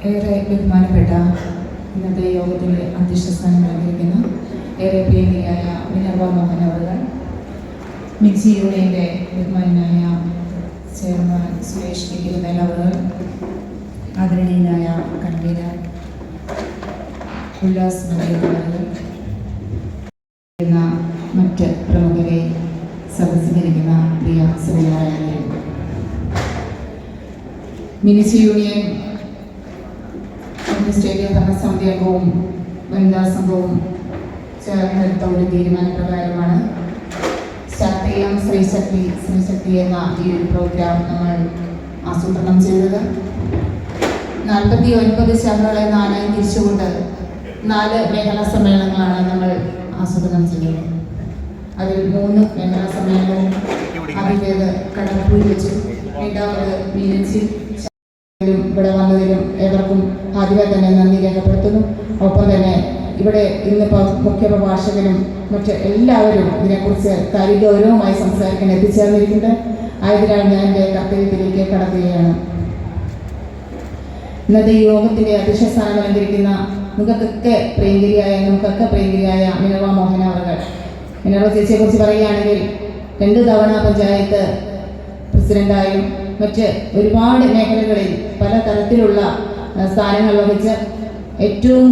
ഏറെ ബഹുമാനപ്പെട്ട ഇന്നത്തെ യോഗത്തിന്റെ അധ്യക്ഷ സ്ഥാനം ഏറെ പ്രിയനിയായ മിനർവ മോഹൻ അവർ മിക്സി യൂണിയന്റെ ബഹുമാനായ ചെയർമാൻ സുരേഷ് അവർ ആദരണീയനായ കൺവീനർ ഉല്ലാസ് അവർ എന്ന മറ്റ് പ്രമുഖരെ സദസ്സിലിരിക്കുന്ന പ്രിയ സുഹൃത്തുക്കളായ മിനിസി യൂണിയൻ സ്റ്റേഡിയം ഭരണസമിതി അംഗവും വനിതാ സംഘവും ചേർന്നെടുത്ത ഒരു തീരുമാനപ്രകാരമാണ് ചെയ്യാം ശ്രീശക്തി ശ്രീശക്തി എന്ന ഈ ഒരു പ്രോഗ്രാം നമ്മൾ ആസൂത്രണം ചെയ്തത്. നാൽപ്പത്തി ഒൻപത് ശാഖകളെ നാലായി തിരിച്ചുകൊണ്ട് നാല് മേഖലാ സമ്മേളനങ്ങളാണ് നമ്മൾ ആസൂത്രണം ചെയ്തത്. അതിൽ മൂന്ന് മേഖലാ സമ്മേളനവും ആദ്യത്തേത് കടപ്പൂരിൽ വെച്ചു രണ്ടാമത് മീനച്ചി ും ഇവിടെ വന്നതിനും ഏവർക്കും ആദ്യമേ തന്നെ നന്ദി രേഖപ്പെടുത്തുന്നു. ഒപ്പം തന്നെ ഇവിടെ ഇന്നിപ്പോൾ മുഖ്യ പ്രഭാഷകനും മറ്റ് എല്ലാവരും ഇതിനെക്കുറിച്ച് കാര്യഗൗരവമായി സംസാരിക്കാൻ എത്തിച്ചേർന്നിരിക്കുന്നത് ആയതിനാൽ ഞാൻ എന്റെ കർത്തവ്യത്തിലേക്ക് കടക്കുകയാണ്. ഇന്നത്തെ യോഗത്തിന്റെ അധ്യക്ഷ സ്ഥാനം അലങ്കരിക്കുന്ന മുഖക്കൊക്കെ പ്രിയങ്കരിയായ നമുക്കൊക്കെ പ്രിയങ്കരിയായ മിനർവ മോഹന അവർ മിനർവ ചേച്ചിയെ കുറിച്ച് പറയുകയാണെങ്കിൽ രണ്ട് തവണ പഞ്ചായത്ത് പ്രസിഡന്റായും മറ്റ് ഒരുപാട് മേഖലകളിൽ പല തരത്തിലുള്ള സ്ഥാനങ്ങൾ വഹിച്ച് ഏറ്റവും